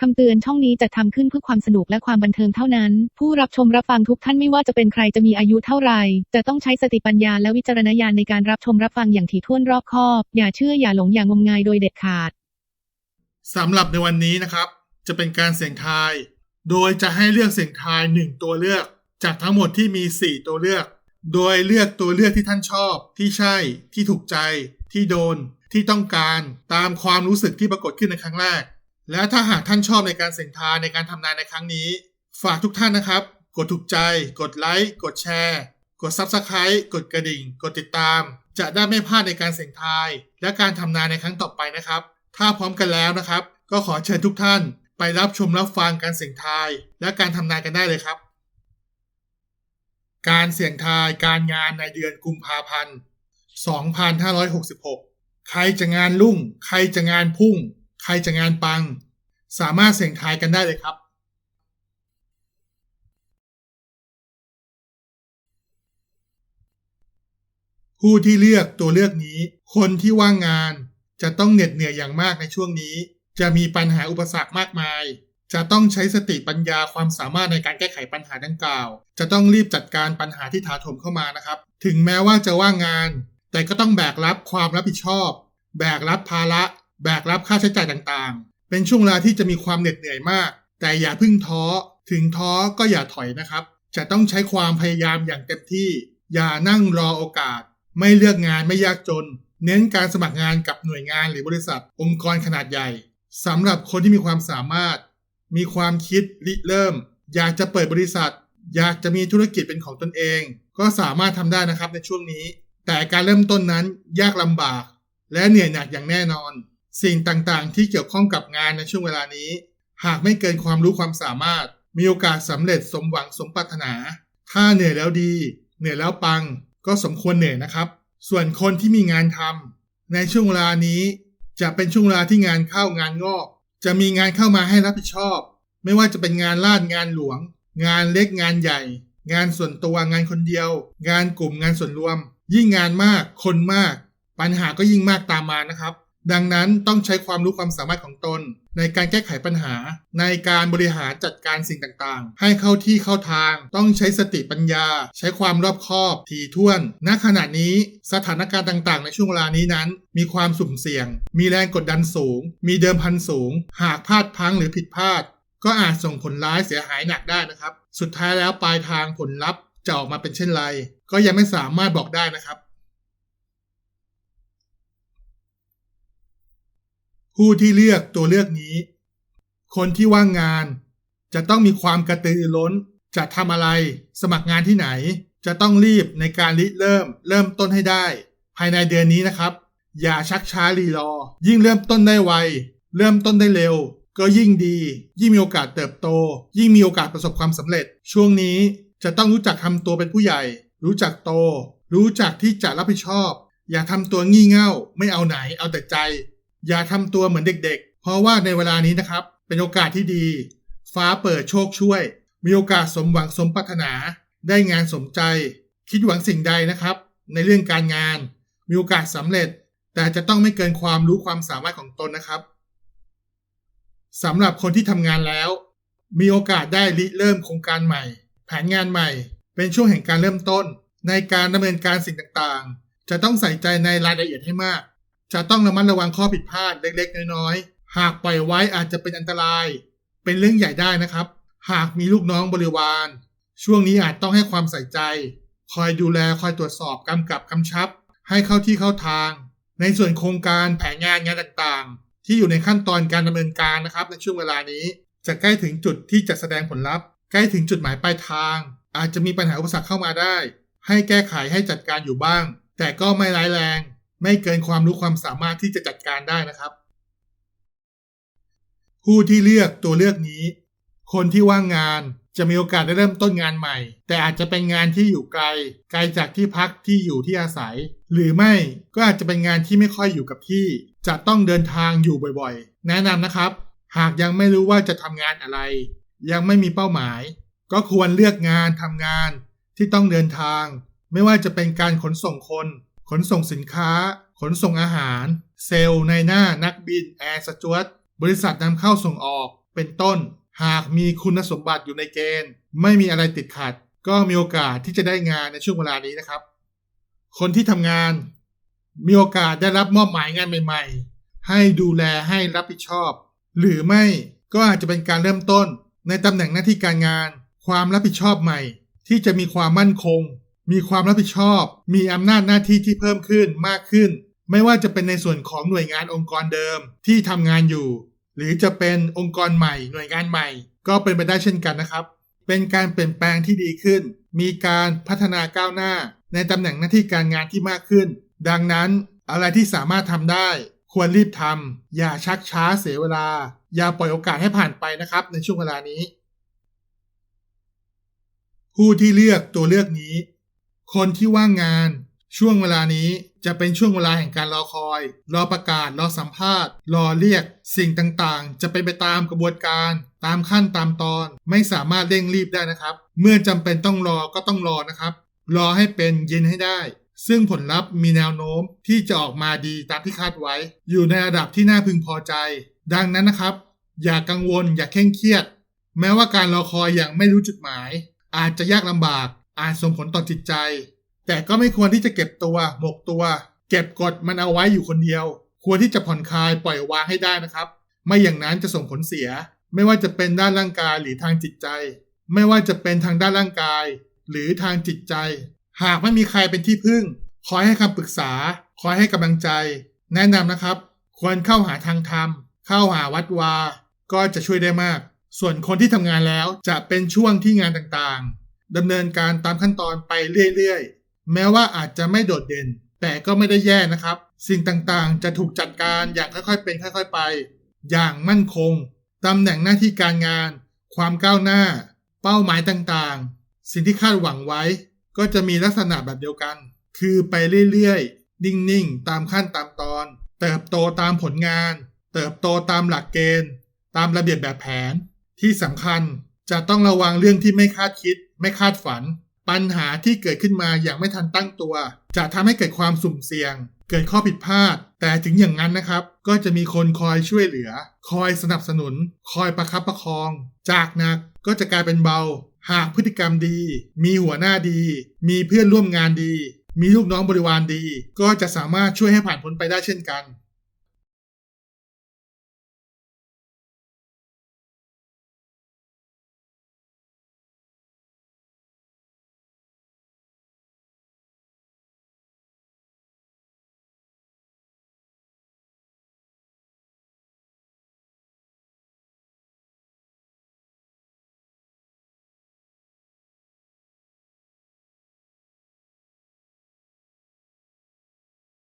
คำเตือนช่องนี้จัดทำขึ้นเพื่อความสนุกและความบันเทิงเท่านั้น ผู้รับชมรับฟังทุกท่านไม่ว่าจะเป็นใครจะมีอายุเท่าไหร่ จะต้องใช้สติปัญญาและวิจารณญาณในการรับชมรับฟังอย่างถี่ถ้วนรอบคอบ อย่าเชื่ออย่าหลงอย่างงมงายโดยเด็ดขาดสำหรับในวันนี้นะครับ จะเป็นการเสี่ยงทาย โดยจะให้เลือกเสี่ยงทาย1ตัวเลือก จากทั้งหมดที่มี 4 ตัวเลือก โดยเลือกตัวเลือกที่ท่านชอบ ที่ใช่ ที่ถูกใจ ที่โดน ที่ต้องการ ตามความรู้สึกที่ปรากฏขึ้นในครั้งแรก และถ้าหากท่านชอบในการเสี่ยงทายในการทำนายในครั้งนี้ ฝากทุกท่านนะครับ กดถูกใจ กดไลค์กดแชร์ กด Subscribe กดกระดิ่ง กดติดตาม จะได้ไม่พลาดในการเสี่ยงทาย และการทำนายในครั้งต่อไปนะครับ ถ้าพร้อมกันแล้วนะครับ ก็ขอเชิญทุกท่านไปรับชมรับฟังการเสี่ยงทาย และการทำนายกันได้เลยครับ การเสี่ยงทายการงานในเดือนกุมภาพันธ์ 2566 ใครจะงานรุ่ง ใครจะงานพุ่ง ใครจะงานปัง สามารถเสี่ยงทายกันได้เลยครับ ผู้ที่เลือกตัวเลือกนี้ คนที่ว่างงานจะต้องเหน็ดเหนื่อยอย่างมากในช่วงนี้ จะมีปัญหาอุปสรรคมากมาย จะต้องใช้สติปัญญาความสามารถในการแก้ไขปัญหาดังกล่าว จะต้องรีบจัดการปัญหาที่ถาโถมเข้ามานะครับ ถึงแม้ว่าจะว่างงาน แต่ก็ต้องแบกรับความรับผิดชอบ แบกรับภาระ แบกรับค่าใช้จ่ายต่างๆ เป็นช่วงเวลาที่จะมีความเหน็ดเหนื่อยมาก แต่อย่าพึ่งท้อ ถึงท้อก็อย่าถอยนะครับ จะต้องใช้ความพยายามอย่างเต็มที่ อย่านั่งรอโอกาส ไม่เลือกงานไม่ยากจน เน้นการสมัครงานกับหน่วยงานหรือบริษัท องค์กรขนาดใหญ่สำหรับคนที่มีความสามารถ มีความคิดริเริ่ม อยากจะเปิดบริษัท อยากจะมีธุรกิจเป็นของตนเอง ก็สามารถทำได้นะครับในช่วงนี้ แต่การเริ่มต้นนั้นยากลำบาก และเหนื่อยหนักอย่างแน่นอน สิ่งต่างๆ ที่เกี่ยวข้องกับงานในช่วงเวลานี้ หากไม่เกินความรู้ความสามารถ มีโอกาสสำเร็จสมหวังสมปรารถนา ถ้าเหนื่อยแล้วดี เหนื่อยแล้วปัง ก็สมควรเหนื่อยนะครับ ส่วนคนที่มีงานทำในช่วงเวลานี้ จะเป็นช่วงเวลาที่งานเข้างานงอก จะมีงานเข้ามาให้รับผิดชอบ ไม่ว่าจะเป็นงานลาดงานหลวง งานเล็กงานใหญ่ งานส่วนตัวงานคนเดียว งานกลุ่มงานส่วนรวม ยิ่งงานมากคนมาก ปัญหาก็ยิ่งมากตามมานะครับ ดังนั้นต้องใช้ความรู้ความสามารถของตน ในการแก้ไขปัญหา ในการบริหารจัดการสิ่งต่างๆ ให้เข้าที่เข้าทาง ต้องใช้สติปัญญา ใช้ความรอบคอบถี่ถ้วน ณขณะนี้สถานการณ์ต่างๆ ในช่วงเวลานี้นั้น มีความสุ่มเสี่ยง มีแรงกดดันสูง มีเดิมพันสูง หากพลาดพังหรือผิดพลาด ก็อาจส่งผลร้ายเสียหายหนักได้นะครับ สุดท้ายแล้วปลายทางผลลัพธ์จะออกมาเป็นเช่นไร ก็ยังไม่สามารถบอกได้นะครับ ผู้ที่เลือกตัวเลือกนี้ คนที่ว่างงาน จะต้องมีความกระตือรือร้น จะทำอะไร สมัครงานที่ไหน จะต้องรีบในการริเริ่ม เริ่มต้นให้ได้ ภายในเดือนนี้นะครับ อย่าชักช้ารีรอ ยิ่งเริ่มต้นได้ไว เริ่มต้นได้เร็ว ก็ยิ่งดี ยิ่งมีโอกาสเติบโต ยิ่งมีโอกาสประสบความสำเร็จ ช่วงนี้จะต้องรู้จักทำตัวเป็นผู้ใหญ่ รู้จักโต รู้จักที่จะรับผิดชอบ อย่าทำตัวงี่เง่า ไม่เอาไหน เอาแต่ใจ อย่าทำตัวเหมือนเด็กๆ เพราะว่าในเวลานี้นะครับ เป็นโอกาสที่ดี ฟ้าเปิดโชคช่วย มีโอกาสสมหวังสมปรารถนา ได้งานสมใจ คิดหวังสิ่งใดนะครับ ในเรื่องการงาน มีโอกาสสำเร็จ แต่จะต้องไม่เกินความรู้ความสามารถของตนนะครับสำหรับคนที่ทำงานแล้ว มีโอกาสได้ริเริ่มโครงการใหม่ แผนงานใหม่ เป็นช่วงแห่งการเริ่มต้น ในการดำเนินการสิ่งต่างๆ จะต้องใส่ใจในรายละเอียดให้มาก จะต้องระมัดระวังข้อผิดพลาดเล็กๆ น้อยๆ หากปล่อยไว้อาจจะเป็นอันตราย เป็นเรื่องใหญ่ได้นะครับ หากมีลูกน้องบริวาร ช่วงนี้อาจต้องให้ความใส่ใจ คอยดูแลคอยตรวจสอบกำกับกำชับ ให้เข้าที่เข้าทาง ในส่วนโครงการแผนงานงานต่างๆ ที่อยู่ในขั้นตอนการดำเนินการนะครับ ในช่วงเวลานี้ จะใกล้ถึงจุดที่จะแสดงผลลัพธ์ ใกล้ถึงจุดหมายปลายทาง อาจจะมีปัญหาอุปสรรคเข้ามาได้ ให้แก้ไขให้จัดการอยู่บ้าง แต่ก็ไม่ร้ายแรง ไม่เกินความรู้ความสามารถที่จะจัดการได้นะครับ ผู้ที่เลือกตัวเลือกนี้ คนที่ว่างงานจะมีโอกาสได้เริ่มต้นงานใหม่ แต่อาจจะเป็นงานที่อยู่ไกล ไกลจากที่พักที่อยู่ที่อาศัย หรือไม่ก็อาจจะเป็นงานที่ไม่ค่อยอยู่กับที่ จะต้องเดินทางอยู่บ่อยๆ แนะนำนะครับ หากยังไม่รู้ว่าจะทำงานอะไร ยังไม่มีเป้าหมาย ก็ควรเลือกงานทำงานที่ต้องเดินทาง ไม่ว่าจะเป็นการขนส่งคน ขนส่งสินค้า ขนส่งอาหาร เซลล์ในหน้านักบินแอร์สจวตบริษัทนำเข้าส่งออกเป็นต้น หากมีคุณสมบัติอยู่ในเกณฑ์ ไม่มีอะไรติดขัด ก็มีโอกาสที่จะได้งานในช่วงเวลานี้นะครับ คนที่ทำงาน มีโอกาสได้รับมอบหมายงานใหม่ ๆ ให้ดูแลให้รับผิดชอบ หรือไม่ก็อาจจะเป็นการเริ่มต้นในตำแหน่งหน้าที่การงาน ความรับผิดชอบใหม่ ที่จะมีความมั่นคง มีความรับผิดชอบ มีอำนาจหน้าที่ที่เพิ่มขึ้นมากขึ้น ไม่ว่าจะเป็นในส่วนของหน่วยงานองค์กรเดิมที่ทำงานอยู่ หรือจะเป็นองค์กรใหม่ หน่วยงานใหม่ ก็เป็นไปได้เช่นกันนะครับ เป็นการเปลี่ยนแปลงที่ดีขึ้น มีการพัฒนาก้าวหน้า ในตำแหน่งหน้าที่การงานที่มากขึ้น ดังนั้นอะไรที่สามารถทำได้ ควรรีบทำอย่าชักช้าเสียเวลา อย่าปล่อยโอกาสให้ผ่านไปนะครับ ในช่วงเวลานี้ ผู้ที่เลือกตัวเลือกนี้ คนที่ว่างงาน ช่วงเวลานี้จะเป็นช่วงเวลาแห่งการรอคอย รอประกาศ รอสัมภาษณ์ รอเรียก สิ่งต่างๆ จะเป็นไปตามกระบวนการ ตามขั้นตามตอน ไม่สามารถเร่งรีบได้นะครับ เมื่อจำเป็นต้องรอก็ต้องรอนะครับ รอให้เป็นเย็นให้ได้ ซึ่งผลลัพธ์มีแนวโน้มที่จะออกมาดีตามที่คาดไว้ อยู่ในระดับที่น่าพึงพอใจ ดังนั้นนะครับ อย่ากังวลอย่าเคร่งเครียด แม้ว่าการรอคอยอย่างไม่รู้จุดหมาย อาจจะยากลำบาก อาจส่งผลต่อจิตใจ แต่ก็ไม่ควรที่จะเก็บตัวหมกตัว เก็บกดมันเอาไว้อยู่คนเดียว ควรที่จะผ่อนคลายปล่อยวางให้ได้นะครับ ไม่อย่างนั้นจะส่งผลเสีย ไม่ว่าจะเป็นด้านร่างกายหรือทางจิตใจ ไม่ว่าจะเป็นทางด้านร่างกาย หรือทางจิตใจ หากไม่มีใครเป็นที่พึ่ง คอยให้คำปรึกษา คอยให้กำลังใจ แนะนำนะครับ ควรเข้าหาทางธรรม เข้าหาวัดวา ก็จะช่วยได้มาก ส่วนคนที่ทำงานแล้วจะเป็นช่วงที่งานต่างๆ ดำเนินการตามขั้นตอนไปเรื่อยๆ แม้ว่าอาจจะไม่โดดเด่น แต่ก็ไม่ได้แย่นะครับ สิ่งต่างๆ จะถูกจัดการอย่างค่อยๆเป็นค่อยๆไป อย่างมั่นคงตำแหน่งหน้าที่การงาน ความก้าวหน้า เป้าหมายต่างๆ สิ่งที่คาดหวังไว้ ก็จะมีลักษณะแบบเดียวกัน คือไปเรื่อยๆ นิ่งๆ ตามขั้นตามตอน เติบโตตามผลงาน เติบโตตามหลักเกณฑ์ ตามระเบียบแบบแผน ที่สำคัญจะต้องระวังเรื่องที่ไม่คาดคิด ไม่คาดฝัน ปัญหาที่เกิดขึ้นมาอย่างไม่ทันตั้งตัว จะทำให้เกิดความสุ่มเสี่ยง เกิดข้อผิดพลาด แต่ถึงอย่างนั้นนะครับ ก็จะมีคนคอยช่วยเหลือ คอยสนับสนุน คอยประคับประคอง จากหนักก็จะกลายเป็นเบา หากพฤติกรรมดี มีหัวหน้าดี มีเพื่อนร่วมงานดี มีลูกน้องบริวารดี ก็จะสามารถช่วยให้ผ่านพ้นไปได้เช่นกัน